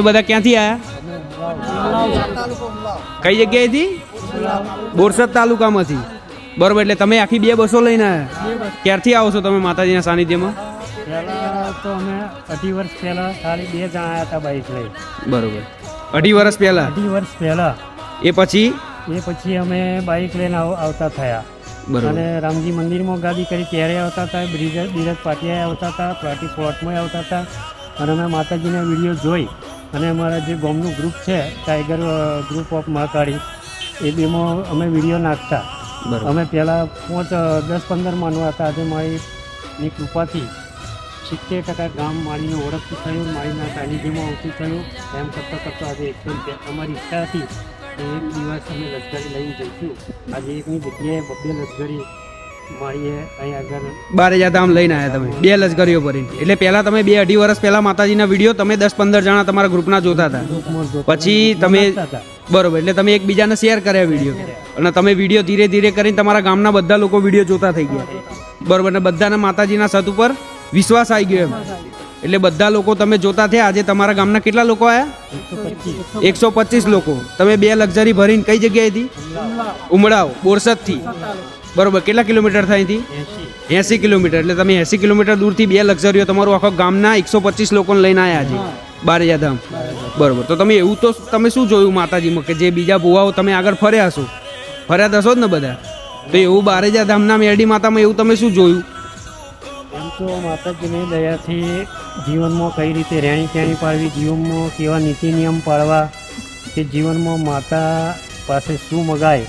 તમે બધા ક્યાંથી આવ્યા કઈ જગ્યાએથી? બોરસદ તાલુકામાંથી. બરોબર એટલે તમે આખી બે બસો લઈને આવ્યા ક્યારથી આવો છો તમે માતાજીના સાનિધ્યમાં? પહેલાં તો અમે અઢી વર્ષ પહેલાં ખાલી બે જણા આવ્યા હતા બાઇક લઈ. બરોબર. અઢી વર્ષ પહેલા? અઢી વર્ષ પહેલાં. એ પછી? એ પછી અમે બાઇક લઈને આવ- આવતા થયા. અને રામજી મંદિરમાં ગાદી કરી ત્યારે આવતા હતા બ્રિજ બિરજ પાટિયા આવતા હતા પ્લાટી પ્લોટમાં આવતા હતા. અને અમે માતાજીના વીડિયો જોઈ. અને અમારા જે ગોમનું ગ્રુપ છે ટાઈગર ગ્રુપ ઓફ મહાકાળી એ બેમાં અમે વીડિયો નાખતા. અમે પહેલાં પાંચ દસ પંદર માનવા હતા. આજે મારીની કૃપાથી સિત્તેર ટકા ગામ માળીનું ઓળખતું થયું માળીના સાનિધ્યમાં ઓછું થયું. એમ કરતાં કરતાં આજે એકસો અમારી ઈચ્છા હતી એક દિવસ અમે લશ્કરી લઈને જઈશું. આજે એકની જગ્યાએ બબ્બે લશ્કરી આગળ. બારેજા ધામ લઈને આવ્યા તમે. બે લશ્કરીઓ ભરીને. એટલે પહેલા તમે બે અઢી વર્ષ પહેલા માતાજીના વીડિયો તમે દસ પંદર જણા તમારા ગ્રુપના જોતા હતા. પછી તમે બરોબર, એટલે તમે એકબીજાને શેર કર્યા વીડિયો. અને તમે વીડિયો ધીરે ધીરે કરીને તમારા ગામના બધા લોકો વીડિયો જોતા થઈ ગયા. બરોબર ને બધાને માતાજીના સત ઉપર વિશ્વાસ આવી ગયો એમ. એટલે બધા લોકો તમે જોતા થયા. આજે તમારા ગામના કેટલા લોકો આવ્યા એકસો પચીસ લોકો. તમે બે લક્ઝરી ભરીને કઈ જગ્યાએથી? ઉમળાવ, બોરસદથી. બરોબર કેટલા કિલોમીટર થાય અહીંથી? એસી કિલોમીટર એટલે તમે એસી કિલોમીટર દૂરથી બે લક્ઝરીઓ તમારું આખા ગામના એકસો પચીસ લોકોને લઈને આવ્યા છે. બારેજા ધામ બરોબર તો તમે એવું તો તમે શું જોયું માતાજીમાં કે જે બીજા ભુવાઓ તમે આગળ ફર્યા છો? ફર્યા તો જ ને બધા? તો એવું બારેજા ધામના મેરડી માતામાં એવું તમે શું જોયું? એમ તો માતાજીની દયાથી જીવનમાં કઈ રીતે રહેણી કહેણી પાડવી જીવનમાં કેવા નીતિ નિયમ પાળવા કે જીવનમાં માતા પાસે શું મગાય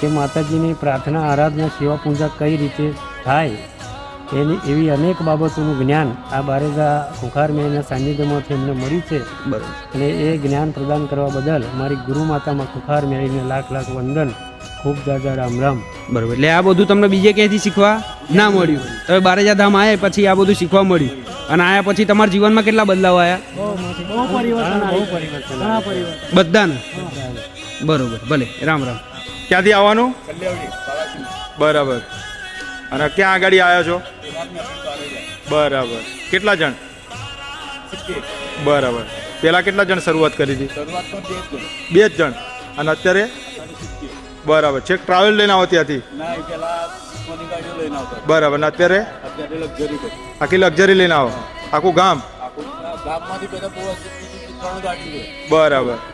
કે માતાજીની પ્રાર્થના આરાધના સેવા પૂજા કઈ રીતે થાય એની એવી અનેક બાબતોનું જ્ઞાન આ બારેજા ખુખાર મેના સાનિધ્યમાંથી એમને મળ્યું છે. બરોબર. અને એ જ્ઞાન પ્રદાન કરવા બદલ મારી ગુરુ માતામાં ખુખાર મેળવીને લાખ લાખ વંદન ખૂબ દાદા રામ રામ. બરોબર. એટલે આ બધું તમને બીજે ક્યાંયથી શીખવા ના મળ્યું? તમે બારેજા ધામ આવ્યા પછી આ બધું શીખવા મળ્યું. અને આયા પછી તમારા જીવનમાં કેટલા બદલાવ આવ્યા બહુ પરિવર્તન બહુ પરિવર્તન બધાને? બરોબર. ભલે. રામ રામ. ક્યાંથી આવવાનું? બરાબર. અને ક્યાં આગળ આવ્યા છો? બરાબર. કેટલા જણ? બરાબર. પેલા કેટલા જણ શરૂઆત કરી હતી? બે જ જણ. અને અત્યારે? બરાબર. છેક ટ્રાવેલ લઈને આવો ત્યાંથી બરાબર. અને અત્યારે? આખી લક્ઝરી લઈને આવો. આખું ગામ? બરાબર.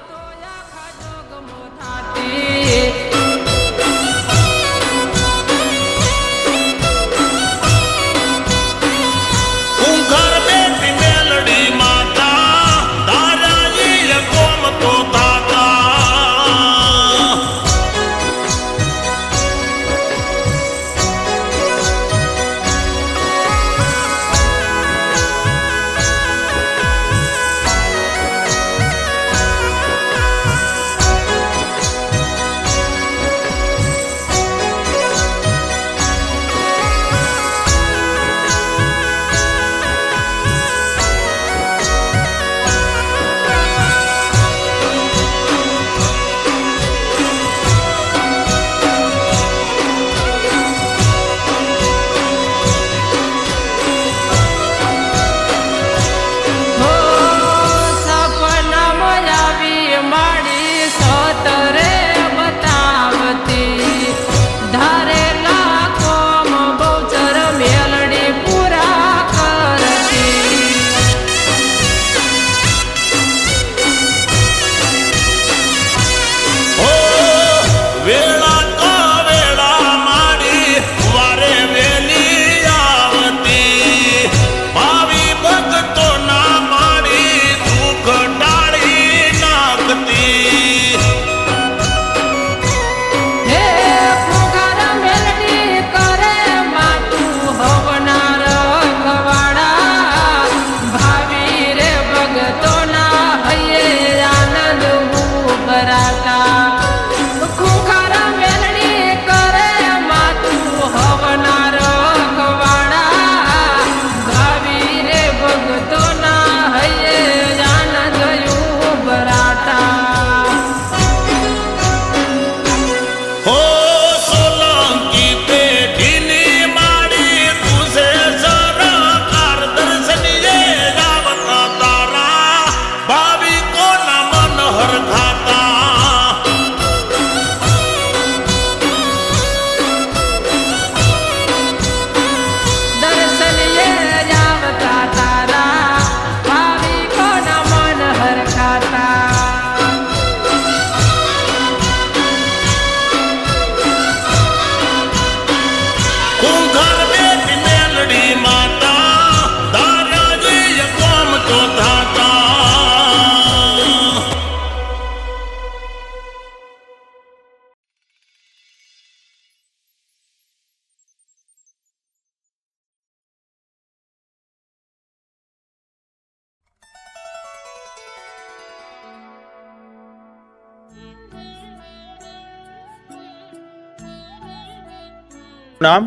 નામ?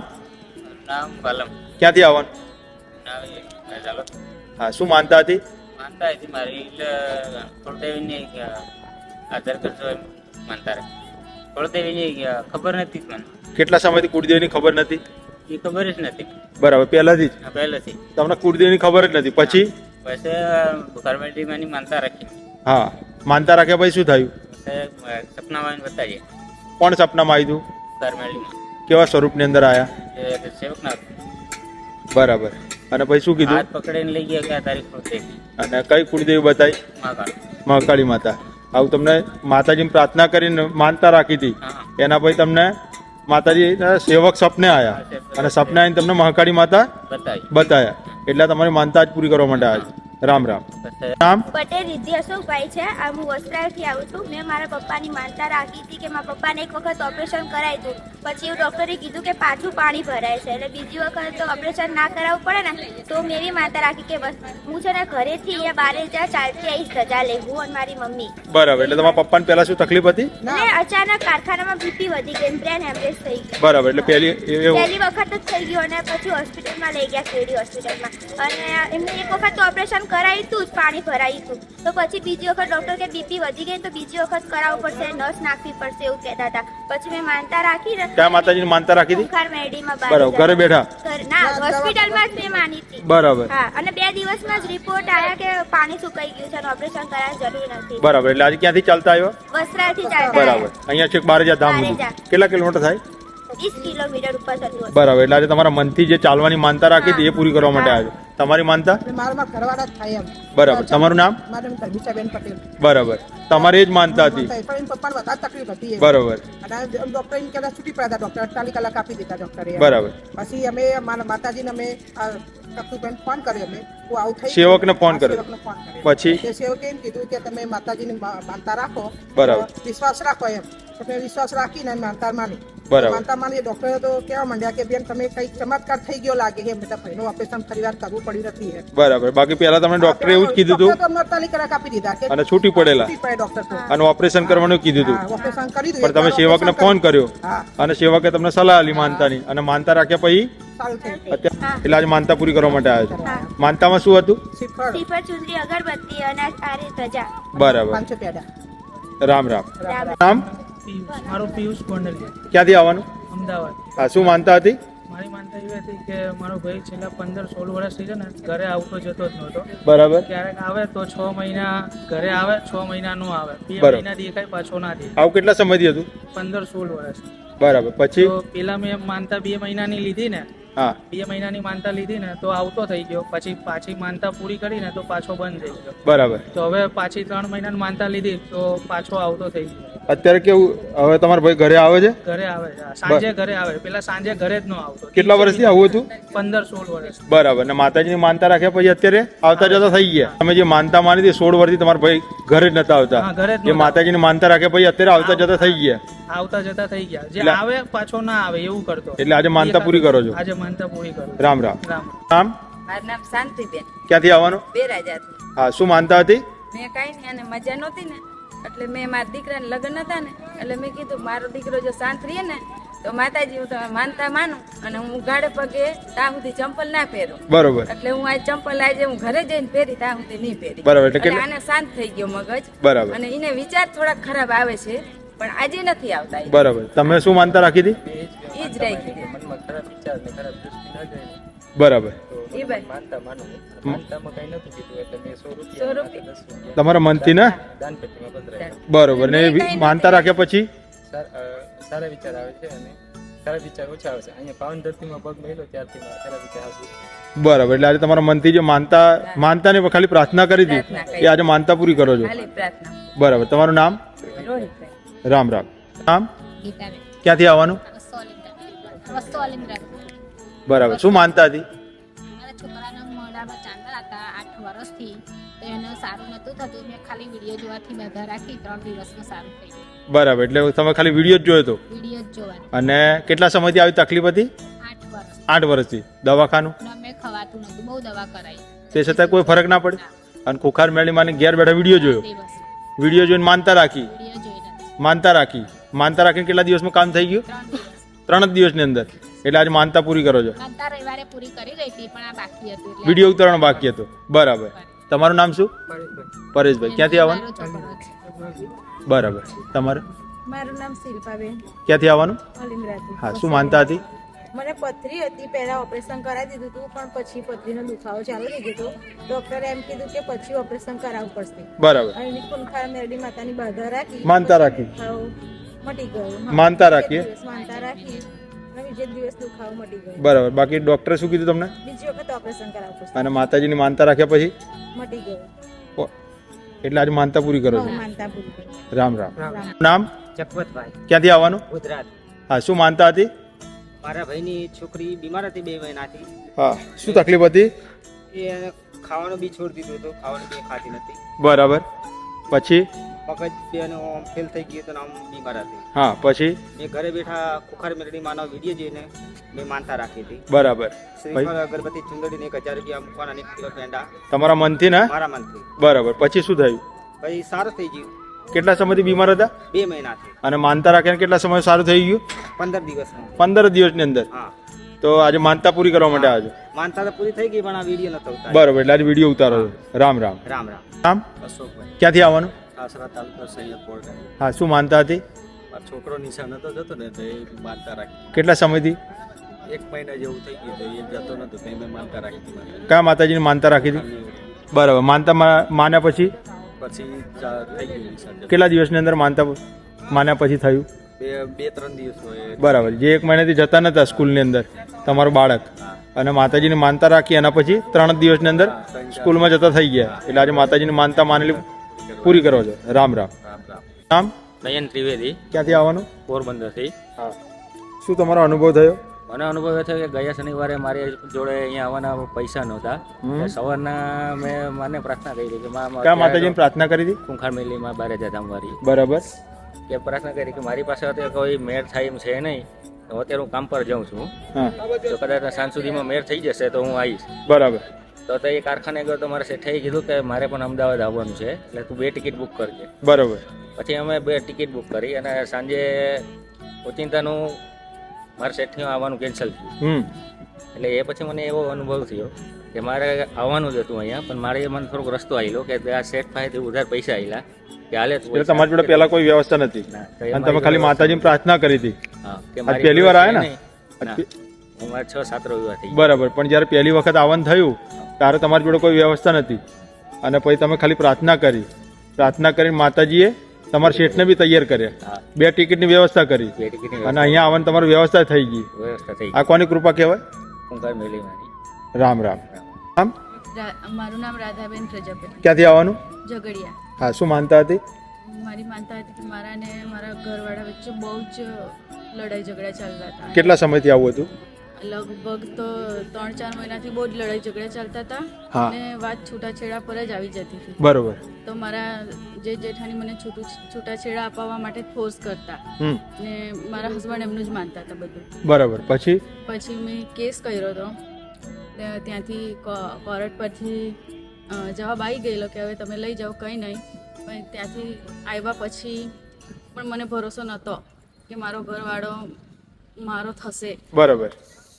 નામ કલમ. ક્યાંથી આવવાનું? હા શું માનતા હતી? માનતા હતી મારી એટલે આધાર એમ માનતા રહે કુળદેવીની ખબર નથી મને. કેટલા સમયથી કુળદેવીની ખબર નથી? એ ખબર જ નથી. બરાબર પહેલાથી જ? પહેલાથી. તમને કુળદેવીની ખબર જ નથી. પછી? પછી ગવર્મેન્ટની માનતા રાખી. હા માનતા રાખ્યા પછી શું થયું? સપનામાં બતાવીએ. કોણ સપનામાં આવ્યું ગવર્મેન્ટમાં કેવા સ્વરૂપની અંદર આવ્યા એ બરાબર. અને પછી શું કીધું? હાથ પકડીને લઈ ગયા કે તારીખ અને કઈ કુળદેવી બતાવી મહાકાળી. માતા. આવું તમને માતાજીની પ્રાર્થના કરીને માનતા રાખી હતી. એના પછી તમને માતાજી સેવક સપને આવ્યા અને સપને આવીને તમને મહાકાળી માતા બતાવી. બતાવ્યા એટલે તમારી માનતા જ પૂરી કરવા માટે આવ્યા રામ રામ. રામ પટેલ રિદ્ધિ અશોકભાઈ છે. હું વસ્ત્રાલથી આવું છું. મેં મારા પપ્પાની માનતા રાખી હતી કે મારા પપ્પાને એક વખત ઓપરેશન કરાવી હતું પછી એવું ડૉક્ટરે કીધું કે પાછું પાણી ભરાય છે. એટલે બીજી વખત તો ઓપરેશન ના કરાવવું પડે ને તો મેં એવી માતા રાખી કે બસ હું છે ને ઘરેથી અહીંયા બારે જ્યાં ચાલતી આવીશ રજા લે હું અને મારી મમ્મી. બરાબર એટલે તમારા પપ્પાને પહેલા શું તકલીફ હતી? ને. અચાનક કારખાનામાં બીપી વધી ગઈ બ્રેન હેમરેજ થઈ ગઈ બરાબર એટલે પહેલી પહેલી વખત જ થઈ ગયું અને પછી હોસ્પિટલમાં લઈ ગયા કેડી હોસ્પિટલમાં. અને એમને એક વખત તો ઓપરેશન કરાવી હતું જ પાણી ભરાયું હતું તો પછી બીજી વખત ડૉક્ટર કે બીપી વધી ગઈ તો બીજી વખત કરાવવું પડશે નર્સ નાખવી પડશે એવું કહેતા હતા. પછી મેં માનતા રાખી ને ક્યાં માતાજીની માનતા રાખી હતી? બરાબર ઘરે બેઠા? ના હોસ્પિટલમાં જ મેં માની હતી. બરાબર. અને બે દિવસમાં જ રિપોર્ટ આવ્યા કે પાણી સુકાઈ ગયું છે ઓપરેશન કરાવવાની જરૂર નથી. બરાબર એટલે આજે ક્યાંથી ચાલતા આવ્યો? વસ્ત્રાલથી ચાલતા બરાબર અહીંયા છેક બારેજા ધામ કેટલા કિલોમીટર થાય? વીસ કિલોમીટર ઉપર બરાબર એટલે આજે તમારા મનથી જે ચાલવાની માનતા રાખી હતી એ પૂરી કરવા માટે આવ્યો તમારી માનતા? બરાબર. તમારું નામ? બરાબર. તમારી જ માનતા હતી. બરાબર. ડોક્ટર એમ કહેતા છૂટી પડ્યા ડોક્ટર અડતાલીસ કલાક આપી દીધા ડોક્ટરે બરાબર. પછી અમે મારા માતાજીને અમે ફોન કર્યો અમે. સેવકને ફોન કર્યો. પછી? સેવકે એમ કીધું કે તમે માતાજીની માનતા રાખો. બરાબર. વિશ્વાસ રાખો એમ. વિશ્વાસ રાખીને માનતા માની બરાબર. માનતા માની ડોક્ટરે તો કેવા માંડ્યા કે બેન તમે કઈ ચમત્કાર થઈ ગયો લાગે કે એટલે ભાઈનું ઓપરેશન ફરીવાર કરવું પડ્યું નથી બરાબર. બાકી પહેલા તમને ડોક્ટરે એવું જ કીધું હતું? તો અડતાલીસ કલાક આપી દીધા કે અને છૂટી પડેલા. ડોક્ટર તો. અને ઓપરેશન કરવાનું કીધું હતું. ઓપરેશન કરી દીધું. પણ તમે સેવકને ફોન કર્યો. અને સેવકે તમને સલાહ આલી માનતાની. અને માનતા રાખ્યા પછી એટલે આજે માનતા પૂરી કરવા માટે આવ્યો. માનતામાં શું હતું? શ્રીફળ. ચુંદરી અગરબત્તી અને આરે બરાબર. રામ રામ. રામ. મારું પિયુષ ગોંડલ. ક્યાંથી આવવાનું? અમદાવાદ. હા શું માનતા હતી? મારી માનતા એવી હતી કે મારો ભાઈ છેલ્લા પંદર સોળ વર્ષથી છે ને ઘરે આવતો જતો જ નહોતો. બરાબર. ક્યારેક આવે તો છ મહિના ઘરે આવે છ મહિના નો આવે. બે. મહિના દેખાય પાછો ના દે આવું કેટલા સમયથી હતું? પંદર સોળ વર્ષ. બરાબર. પછી? પેલા મેં માનતા બે મહિનાની લીધી ને હા. બે મહિનાની માનતા લીધી ને તો આવતો થઈ ગયો. પછી પાછી માનતા પૂરી કરીને તો પાછો બંધ થઈ ગયો. બરાબર. તો હવે પાછી ત્રણ મહિનાની માનતા લીધી તો પાછો આવતો થઈ ગયો. અત્યારે કેવું હવે તમારા ભાઈ ઘરે આવે છે? ઘરે આવે છે. સાંજે ઘરે આવે પેલા સાંજે ઘરે જ ન આવતો. કેટલા વર્ષથી આવું હતું? પંદર સોળ વર્ષ. બરાબર. ને માતાજીની માનતા રાખ્યા પછી અત્યારે આવતા જતા થઈ ગયા. તમે જે માનતા માની હતી સોળ વર્ષથી તમારા ભાઈ ઘરે જ નતા આવતા. હા, ઘરે જ જે માતાજીની માનતા રાખ્યા પછી અત્યારે આવતા જતા થઈ ગયા. આવતા જતા થઈ ગયા. જે આવે પાછો ના આવે એવું કરતો. એટલે આજે માનતા પૂરી કરો છો. આજે માનતા પૂરી કરો. રામ રામ. રામ. મારું નામ શાંતિબેન. ક્યાંથી આવવાનું? બે રાજાથી. હા શું માનતા હતી? મેં કાંઈ નહીં અને મજા નહોતી ને. એટલે મેં મારા દીકરાને લગ્ન હતા ને એટલે મેં કીધું મારો દીકરો જો શાંત રહે ને તો માતાજી હું તમે માનતા માનું અને હું ગાડે પગે ત્યાં સુધી ચંપલ ના પહેરું. બરોબર. એટલે હું આ ચંપલ આજે હું ઘરે જઈને પહેરી ત્યાં સુધી નહીં પહેરી. બરાબર, એટલે આને શાંત થઈ ગયો મગજ. બરાબર. અને એને વિચાર થોડાક ખરાબ આવે છે પણ આજે નથી આવતા. બરાબર. તમે શું માનતા રાખી હતી? એ જ રાખી દે. બરાબર. એ ભાઈ. સો રૂપિયા. તમારા મનથી ને? બરોબર. ને માનતા રાખ્યા પછી? સારા વિચાર આવે છે અને સારા વિચાર ઓછા આવે અહીંયા પાવન ધરતીમાં પગ મેળ્યો ત્યારથી મારા વિચાર આવશે બરાબર. એટલે આજે તમારા મનથી જે માનતા માનતા ને ખાલી પ્રાર્થના કરી હતી એ આજે માનતા પૂરી કરો છો. બરાબર. તમારું નામ? રામ રામ. નામ? ક્યાંથી આવવાનું? વસ્તુ વસ્તુ બરાબર. શું માનતા હતી? મારા છોકરાના મોઢામાં ચાંદા હતા આઠ વર્ષથી. તો એને સારું નહોતું થતું. મેં ખાલી વીડિયો જોવાથી બધા રાખી ત્રણ દિવસમાં સારું થઈ ગયું. બરાબર. એટલે તમે ખાલી વીડિયો જ જોયો હતો વીડિયો જ જોવા અને કેટલા સમયથી આવી તકલીફ હતી? આઠ વર્ષ. આઠ વર્ષથી. દવાખાનું? મેં ખવાતું નહોતું. બહુ દવા કરાઈ. તે છતાં કોઈ ફરક ના પડે? અને ખોખાર મેળી માને ઘેર બેઠા વીડિયો જોયો? વીડિયો જોઈને માનતા રાખી? માનતા રાખી? માનતા રાખીને કેટલા દિવસમાં કામ થઈ ગયું? ત્રણ જ દિવસની અંદર. એટલે આજે માનતા પૂરી કરો છો? માનતા રવિવારે પૂરી કરી ગઈ હતી પણ આ બાકી હતું વીડિયો ઉતારવાનો બાકી હતો. બરાબર. તમારું નામ શું? પરેશભાઈ. ક્યાંથી આવવાનું. બરાબર. તમારે? મારું નામ શિલ્પાબેન. ક્યાંથી આવવાનું? હા શું માનતા હતી? મને પથરી હતી પહેલા ઓપરેશન કરાવી દીધું હતું પણ પછી પથરીનો દુખાવો ચાલુ થઈ ગયો ડોક્ટરે એમ કીધું કે પછી ઓપરેશન કરાવવું પડશે. બરાબર. અને કુંખાર મેરડી માતાની બાધા રાખી. માનતા રાખી. મટી ગયું માનતા રાખીએ? માનતા રાખી અને દિવસ દુખાવો મટી ગયો. બરાબર. બાકી ડોક્ટરે શું કીધું તમને? બીજી વખત ઓપરેશન કરાવવું પડશે. અને માતાજીની માનતા રાખ્યા પછી? મટી ગયો. એટલે આજે માનતા પૂરી કરો છો? બહુ માનતા પૂરી રામ રામ. નામ? ચકવતભાઈ ક્યાંથી આવવાનું? ગુજરાત. હા શું માનતા હતી? મારા ભાઈની છોકરી બીમાર હતી બે મહિનાથી. હા શું તકલીફ હતી? એ ખાવાનું બી છોડી દીધું હતું ખાવાનું બી ખાતી નથી. બરાબર. પછી? મગજ બેનો ફેલ થઈ ગયું હતું આમ બીમાર હતી હા પછી? મેં ઘરે બેઠા ખુખાર મેરડી માનો વીડિયો જોઈને મેં માનતા રાખી હતી. બરાબર. અગરબત્તી ચુંદડીને એક હજાર રૂપિયા મૂકવાના એક કિલો પેંડા. તમારા મનથી ને? મારા મનથી. બરાબર. પછી શું થયું? પછી સારું થઈ ગયું. કેટલા સમયથી બીમાર હતા? બે મહિનાથી. અને માનતા રાખ્યા કેટલા સમય સારું થઈ ગયું? પંદર દિવસ પંદર દિવસની અંદર? હા. તો આજે માનતા પૂરી કરવા માટે આજે? માનતા તો પૂરી થઈ ગઈ પણ આ વીડિયો નતો બરાબર એટલે આજે વીડિયો ઉતારો રામ રામ. રામ રામ. રામ ક્યાંથી આવવાનું? આસરા તાલુકા સૈયદ પોર્ટ હા શું માનતા હતી? છોકરો નિશાન હતો જતો ને તો એ માનતા રાખી. કેટલા સમયથી? એક મહિના જેવું થઈ ગયું તો એ જતો નતો તો મેં માનતા રાખી કયા માતાજીની માનતા રાખી હતી? બરાબર માનતા માન્યા પછી? પછી થઈ ગયું કેટલા દિવસની અંદર માનતા માન્યા પછી થયું? બે ત્રણ દિવસ બરાબર જે એક મહિનાથી જતા નતા સ્કૂલની અંદર તમારું બાળક. અને માતાજીની માનતા રાખી એના પછી ત્રણ દિવસની અંદર સ્કૂલમાં જતા થઈ ગયા. એટલે આજે માતાજીની માનતા માનેલી પૂરી કરો છો. રામ રામ. રામ રામ. રામ નયન ત્રિવેદી. ક્યાંથી આવવાનું? પોરબંદરથી. હા. શું તમારો અનુભવ થયો? મને અનુભવ થયો કે ગયા શનિવારે મારી જોડે અહીંયા આવવાના પૈસા નહોતા. સવારના મેં મને પ્રાર્થના કરી કે મા કયા માતાજીની પ્રાર્થના કરી હતી? કુંખાર મેલીમાં બારે જતા મારી બરાબર. કે પ્રાર્થના કરી કે મારી પાસે અત્યારે કોઈ મેળ થાય એમ છે નહીં તો અત્યારે હું કામ પર જાઉં છું. તો કદાચ સાંજ સુધીમાં મેળ થઈ જશે તો હું આવીશ. બરાબર. તો તે એ કારખાને ગયો તો મારે શેઠાએ કીધું કે મારે પણ અમદાવાદ આવવાનું છે એટલે તું બે ટિકિટ બુક કરજે. બરોબર. પછી અમે બે ટિકિટ બુક કરી અને સાંજે ઓચિંતાનું મારા શેઠથી આવવાનું કેન્સલ થયું. એટલે એ પછી મને એવો અનુભવ થયો કે મારે આવવાનું જ હતું અહીંયા પણ મારે મને થોડોક રસ્તો આવેલો કે આ શેઠ પાસેથી ઉધાર પૈસા આવેલા કે હાલે તમારી જોડે પહેલા કોઈ વ્યવસ્થા નથી. અને તમે ખાલી માતાજીની પ્રાર્થના કરી હતી. હા કે આજ પહેલી વાર આવ્યા ને? હું મારે છ સાત રવિવાર થઈ બરાબર પણ જ્યારે પહેલી વખત આવવાનું થયું ત્યારે તમારી જોડે કોઈ વ્યવસ્થા નથી. અને પછી તમે ખાલી પ્રાર્થના કરી. પ્રાર્થના કરીને માતાજીએ તમારા શેઠને બી તૈયાર કર્યા. હા. બે ટિકિટની વ્યવસ્થા કરી. અને અહીંયા આવવાની તમારી વ્યવસ્થા થઈ ગઈ. વ્યવસ્થા આ કોની કૃપા કહેવાય? રામ રામ. રામ. મારું નામ રાધાબેન પ્રજાપતિ. ક્યાંથી આવવાનું? ઝઘડિયા. હા શું માનતા હતી? મારી માનતા હતી કે મારા ને મારા ઘરવાળા વચ્ચે બહુ જ લડાઈ ઝઘડા ચાલતા હતા. કેટલા સમયથી આવું હતું? લગભગ તો ત્રણ ચાર મહિનાથી બહુ જ લડાઈ ઝઘડા ચાલતા હતા અને વાત છૂટાછેડા પર જ આવી જતી હતી. બરોબર. તો મારા જે જેઠાણી મને છૂટું છૂટાછેડા અપાવવા માટે ફોર્સ કરતા ને મારા હસબન્ડ એમનું જ માનતા હતા બધું. બરાબર. પછી? પછી મેં કેસ કર્યો હતો. ત્યાંથી કોર્ટ પરથી જવાબ આવી ગયેલો કે હવે તમે લઈ જાઓ કંઈ નહીં. પણ ત્યાંથી આવ્યા પછી પણ મને ભરોસો નહોતો કે મારો ઘરવાળો મારો થશે. બરાબર.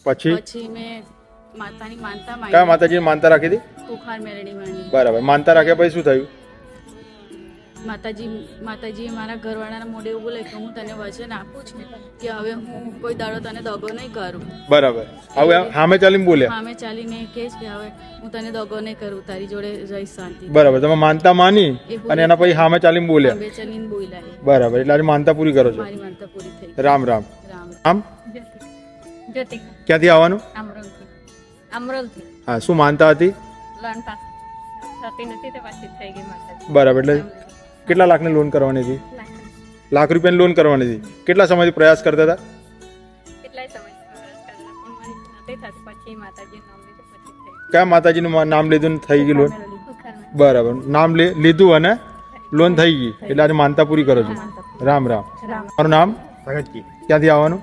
પછી? પછી મેં માતાની માનતા કયા માંગી માતાજીની માનતા રાખી હતી? કુખાર મેરડી માંગી બરાબર. માનતા રાખ્યા પછી શું થયું? માતાજી માતાજીએ મારા ઘરવાળાના મોઢે એવું બોલે કે હું તને વચન આપું છું કે હવે હું કોઈ દાડો તને દગો નહીં કરું. બરાબર. હવે સામે ચાલીને બોલે સામે ચાલીને કે હવે હું તને દગો નહીં કરું તારી જોડે રહીશ શાંતિ. બરાબર. તમે માનતા માની અને એના પછી સામે ચાલીને બોલે સામે ચાલીને બોલ્યા બરાબર. એટલે આજે માનતા પૂરી કરો છો? મારી માનતા પૂરી થઈ રામ રામ. રામ. જ્યોતિ ક્યાંથી આવવાનું? અમરોલથી. હા શું માનતા હતી? લોન પાસ થતી નથી તે પાછી થઈ ગઈ માતાજી. બરાબર એટલે કેટલા લાખની લોન કરવાની હતી? લાખ. રૂપિયાની લોન કરવાની હતી. કેટલા સમયથી પ્રયાસ કરતા હતા? કેટલાય સમય પણ મારી પછી માતાજી નામ લીધું કયા માતાજીનું નામ લીધું ને થઈ ગયું લોન? બરાબર નામ લી- લીધું અને લોન થઈ ગઈ. એટલે આજે માનતા પૂરી કરો છો? રામ રામ. મારું નામ? ભગતજી. ક્યાંથી આવવાનું?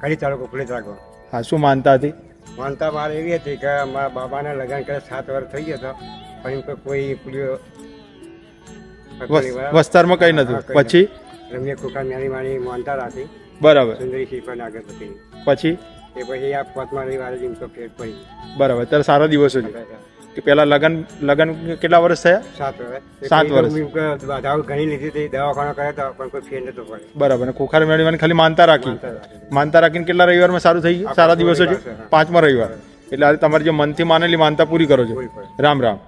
કડી તાલુકો પોલીસ રાખો હા શું માનતા હતી? માનતા મારે એવી હતી કે મારા બાબાને લગ્ન કરે સાત વર્ષ થઈ ગયા હતા પણ એમ કોઈ પુલિયો વસ- વસ્તારમાં કંઈ નથી પછી? રમ્ય કુકા નાની માની માનતા રાખી. બરાબર. સુંદરી શીખવાની આગળ હતી પછી? એ પછી આ પાંચમા રવિવારે જ એમ તો ફેર પડી બરાબર ત્યારે સારા દિવસો છે. કે પહેલા લગન લગન કેટલા વર્ષ થયા? સાત વર્ષ. સાત વર્ષ. ઘણી લીધી હતી દવાખાના કર્યા હતા પણ કોઈ ફેર નતો પડે બરાબર. અને ખોખાર મેળવીને ખાલી માનતા રાખી. માનતા રાખીને કેટલા રવિવારમાં સારું થઈ ગયું? સારા દિવસો છે. પાંચમા રવિવાર. એટલે આજે તમારી જે મનથી માનેલી માનતા પૂરી કરો છો. રામ રામ.